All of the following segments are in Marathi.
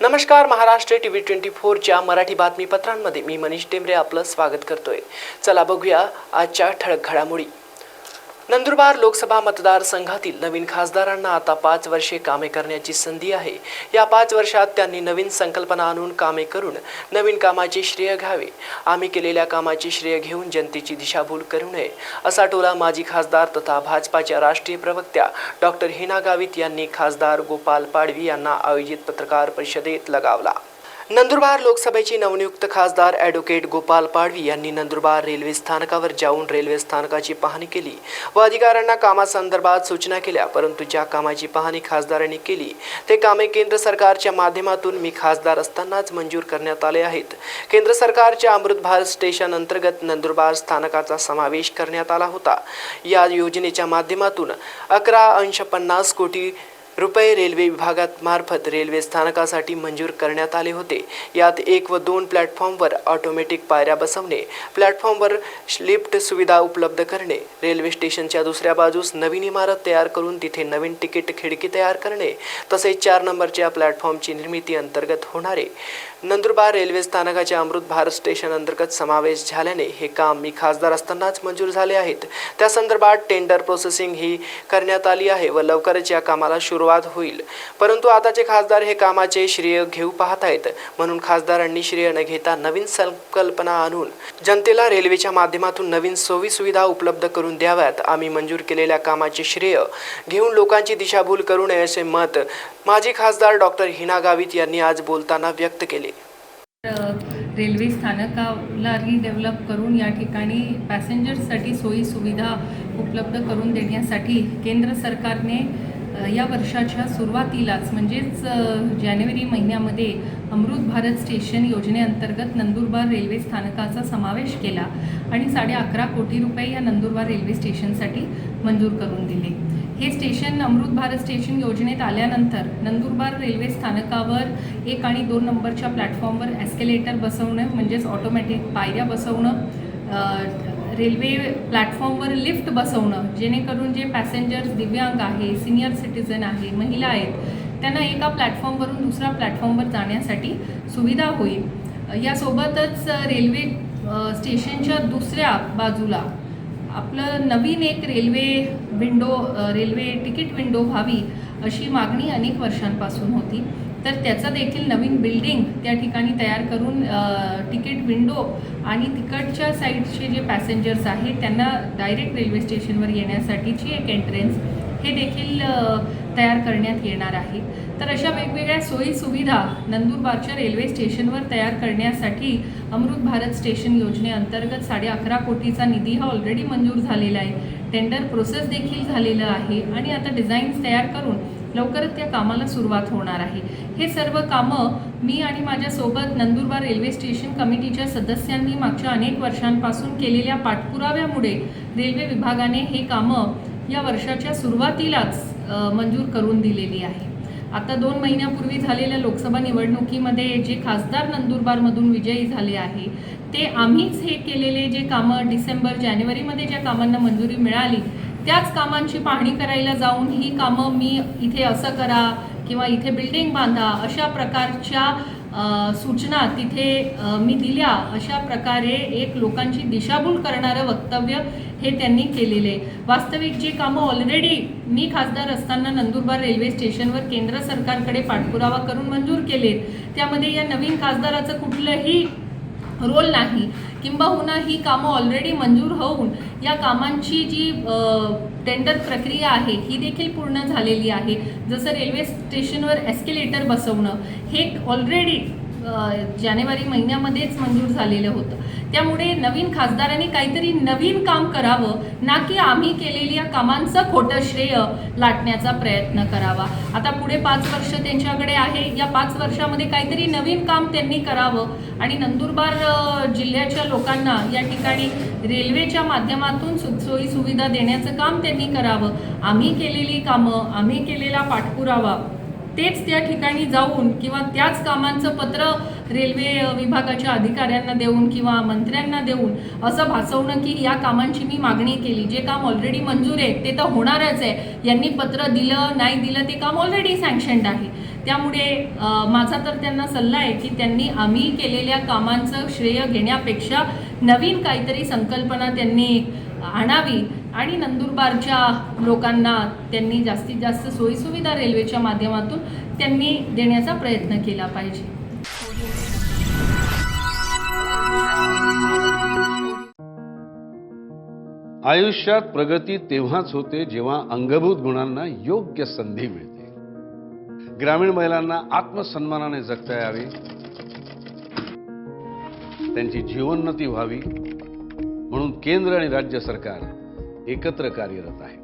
नमस्कार महाराष्ट्र टी व्ही ट्वेंटी फोरच्या मराठी बातमीपत्रांमध्ये मी मनीष टेंबरे आपलं स्वागत करतोय. चला बघूया आजच्या ठळक घडामोडी. नंदुरबार लोकसभा मतदारसंघातील नवीन खासदारांना आता पाच वर्षे कामे करण्याची संधी आहे. या पाच वर्षात त्यांनी नवीन संकल्पना आणून कामे करून नवीन कामाचे श्रेय घ्यावे. आम्ही केलेल्या कामाचे श्रेय घेऊन जनतेची दिशाभूल करू नये असा टोला माजी खासदार तथा भाजपाच्या राष्ट्रीय प्रवक्त्या डॉक्टर हिना गावित यांनी खासदार गोपाल पाडवी यांना आयोजित पत्रकार परिषदेत लगावला. नंदुरबार लोकसभेचे नवनियुक्त खासदार ॲडव्होकेट गोपाल पाडवी यांनी नंदुरबार रेल्वे स्थानकावर जाऊन रेल्वे स्थानकाची पाहणी केली व अधिकाऱ्यांना कामासंदर्भात सूचना केल्या परंतु ज्या कामाची पाहणी खासदारांनी केली ते कामे केंद्र सरकारच्या माध्यमातून मी खासदार असतानाच मंजूर करण्यात आले आहेत. केंद्र सरकारच्या अमृत भारत स्टेशन अंतर्गत नंदुरबार स्थानकाचा समावेश करण्यात आला होता. या योजनेच्या माध्यमातून अकरा अंश पन्नास कोटी रुपये रेल्वे विभागात मार्फत रेल्वे स्थानकासाठी मंजूर करण्यात आले होते. यात एक व दोन प्लॅटफॉर्मवर ऑटोमॅटिक पायऱ्या बसवणे प्लॅटफॉर्मवर लिफ्ट सुविधा उपलब्ध करणे रेल्वे स्टेशनच्या दुसऱ्या बाजूस नवीन इमारत तयार करून तिथे नवीन तिकीट खिडकी तयार करणे तसेच चार नंबरच्या प्लॅटफॉर्मची निर्मिती अंतर्गत होणारे. नंदुरबार रेल्वे स्थानकाच्या अमृत भारत स्टेशन अंतर्गत समावेश झाल्याने हे काम मी खासदार असतानाच मंजूर झाले आहेत. त्या संदर्भात टेंडर प्रोसेसिंग ही करण्यात आली आहे व लवकरच या कामाला सुरुवात होईल. परंतु आताचे खासदार हे कामाचे श्रेय घेऊ पाहत आहेत म्हणून खासदारांनी श्रेय न घेता नवीन संकल्पना आणून जनतेला रेल्वेच्या माध्यमातून नवीन सोयी सुविधा उपलब्ध करून द्याव्यात. आम्ही मंजूर केलेल्या कामाचे श्रेय घेऊन लोकांची दिशाभूल करू नये असे मत माजी खासदार डॉक्टर हिना गावित यांनी आज बोलताना व्यक्त केले. रेल्वे स्थानकाला रिडेव्हलप करून या ठिकाणी पॅसेंजर्ससाठी सोयी सुविधा उपलब्ध करून देण्यासाठी केंद्र सरकारने या वर्षाच्या सुरुवातीलाच म्हणजेच जानेवारी महिन्यामध्ये अमृत भारत स्टेशन योजनेअंतर्गत नंदुरबार रेल्वे स्थानकाचा समावेश केला आणि साडे अकरा कोटी रुपये या नंदुरबार रेल्वे स्टेशनसाठी मंजूर करून दिले. हे स्टेशन अमृत भारत स्टेशन योजनेत आल्यानंतर नंदुरबार रेल्वे स्थानकावर एक आणि दोन नंबरच्या प्लॅटफॉर्मवर ॲस्केलेटर बसवणं म्हणजेच ऑटोमॅटिक पायऱ्या बसवणं रेल्वे प्लॅटफॉर्मवर लिफ्ट बसवणं जेणेकरून जे पॅसेंजर्स दिव्यांग आहे सिनियर सिटीजन आहे महिला आहेत त्यांना एका प्लॅटफॉर्मवरून दुसऱ्या प्लॅटफॉर्मवर जाण्यासाठी सुविधा होईल. यासोबतच रेल्वे स्टेशनच्या दुसऱ्या बाजूला आपलं नवीन एक railway window railway ticket window व्हावी अशी मागणी अनेक वर्षांपासून होती. तर त्याचं देखील नवीन बिल्डिंग त्या ठिकाणी तयार करून तिकीट विंडो आणि तिकडच्या साईडचे जे पॅसेंजर्स आहेत त्यांना डायरेक्ट रेल्वे स्टेशनवर येण्यासाठीची एक एंट्रन्स हे देखील तयार करण्यात येणार आहे. तर अशा वेगवेगळ्या सोयी सुविधा नंदुरबारच्या रेल्वे स्टेशनवर तयार करण्यासाठी अमृत भारत स्टेशन योजनेअंतर्गत साडे अकरा कोटीचा निधी हा ऑलरेडी मंजूर झालेला आहे. टेंडर प्रोसेस देखील झालेलं आहे आणि आता डिझाईन्स तयार करून लवकरच त्या कामाला सुरुवात होणार आहे. हे सर्व कामं मी आणि माझ्यासोबत नंदुरबार रेल्वे स्टेशन कमिटीच्या सदस्यांनी मागच्या अनेक वर्षांपासून केलेल्या पाठपुराव्यामुळे रेल्वे विभागाने हे कामं या वर्षाच्या सुरुवातीलाच मंजूर करून दिलेली आहे. आता दोन महिन्यापूर्वी झालेल्या लोकसभा निवडणुकीमध्ये जे खासदार नंदुरबारमधून विजयी झाले आहे ते आम्हीच हे केलेले जे कामं डिसेंबर जानेवारीमध्ये ज्या कामांना मंजुरी मिळाली त्याच कामांची पाहणी करायला जाऊन ही कामं मी इथे असं करा किंवा इथे बिल्डिंग बांधा अशा प्रकारच्या सूचना तिथे मी दिल्या अशा प्रकारे एक लोकांची दिशाभूल करणारं वक्तव्य हे त्यांनी केलेले आहे. वास्तविक जी कामं ऑलरेडी मी खासदार असताना नंदुरबार रेल्वे स्टेशनवर केंद्र सरकारकडे पाठपुरावा करून मंजूर केलेत त्यामध्ये या नवीन खासदाराचं कुठलंही रोल नाही किंबहुना ही कामं ऑलरेडी मंजूर होऊन या कामांची जी टेंडर प्रक्रिया आहे ही देखील पूर्ण झालेली आहे. जसं रेल्वे स्टेशनवर एस्केलेटर बसवणं हे ऑलरेडी जानेवारी महिन्यामध्येच मंजूर झालेलं होतं. त्यामुळे नवीन खासदारांनी काहीतरी नवीन काम करावं ना की आम्ही केलेल्या कामांचं खोटं श्रेय लाटण्याचा प्रयत्न करावा. आता पुढे पाच वर्ष त्यांच्याकडे आहे. या पाच वर्षामध्ये काहीतरी नवीन काम त्यांनी करावं आणि नंदुरबार जिल्ह्याच्या लोकांना या ठिकाणी रेल्वेच्या माध्यमातून सु सोयी सुविधा देण्याचं काम त्यांनी करावं. आम्ही केलेली कामं आम्ही केलेला पाठपुरावा तेच त्या ठिकाणी जाऊन किंवा त्याच कामांचं पत्र रेल्वे विभागाच्या अधिकाऱ्यांना देऊन किंवा मंत्र्यांना देऊन असं भासवणं की या कामांची मी मागणी केली. जे काम ऑलरेडी मंजूर आहे ते तर होणारच आहे. यांनी पत्र दिलं नाही दिलं ते काम ऑलरेडी सँक्शन्ड आहे. त्यामुळे माझा तर त्यांना सल्ला आहे की त्यांनी आम्ही केलेल्या कामांचं श्रेय घेण्यापेक्षा नवीन काहीतरी संकल्पना त्यांनी आणावी. आणि नंदुरबारच्या लोकांना त्यांनी जास्तीत जास्त सोयीसुविधा रेल्वेच्या माध्यमातून त्यांनी देण्याचा प्रयत्न केला पाहिजे. आयुष्यात प्रगती तेव्हाच होते जेव्हा अंगभूत गुणांना योग्य संधी मिळते. ग्रामीण महिलांना आत्मसन्मानाने जगता यावे. त्यांची जीवोन्नती व्हावी. म्हणून केंद्र आणि राज्य सरकार एकत्र कार्यरत आहे.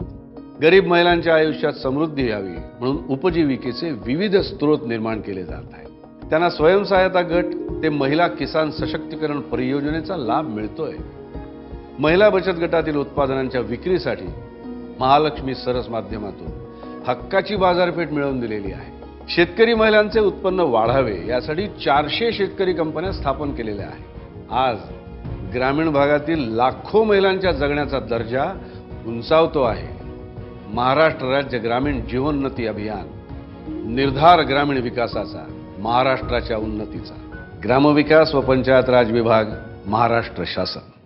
गरीब महिलांच्या आयुष्यात समृद्धी यावी म्हणून उपजीविकेचे विविध स्रोत निर्माण केले जात आहेत. त्यांना स्वयंसहायता गट ते महिला किसान सशक्तीकरण परियोजनेचा लाभ मिळतोय. महिला बचत गटातील उत्पादनांच्या विक्रीसाठी महालक्ष्मी सरस माध्यमातून हक्काची बाजारपेठ मिळवून दिलेली आहे. शेतकरी महिलांचे उत्पन्न वाढावे यासाठी चारशे शेतकरी कंपन्या स्थापन केलेल्या आहेत. आज ग्रामीण भागातील लाखो महिलांच्या जगण्याचा दर्जा उंचावतो आहे. महाराष्ट्र राज्य ग्रामीण जीवोन्नती अभियान निर्धार ग्रामीण विकासाचा महाराष्ट्राच्या उन्नतीचा. ग्रामविकास व पंचायत राज विभाग महाराष्ट्र शासन.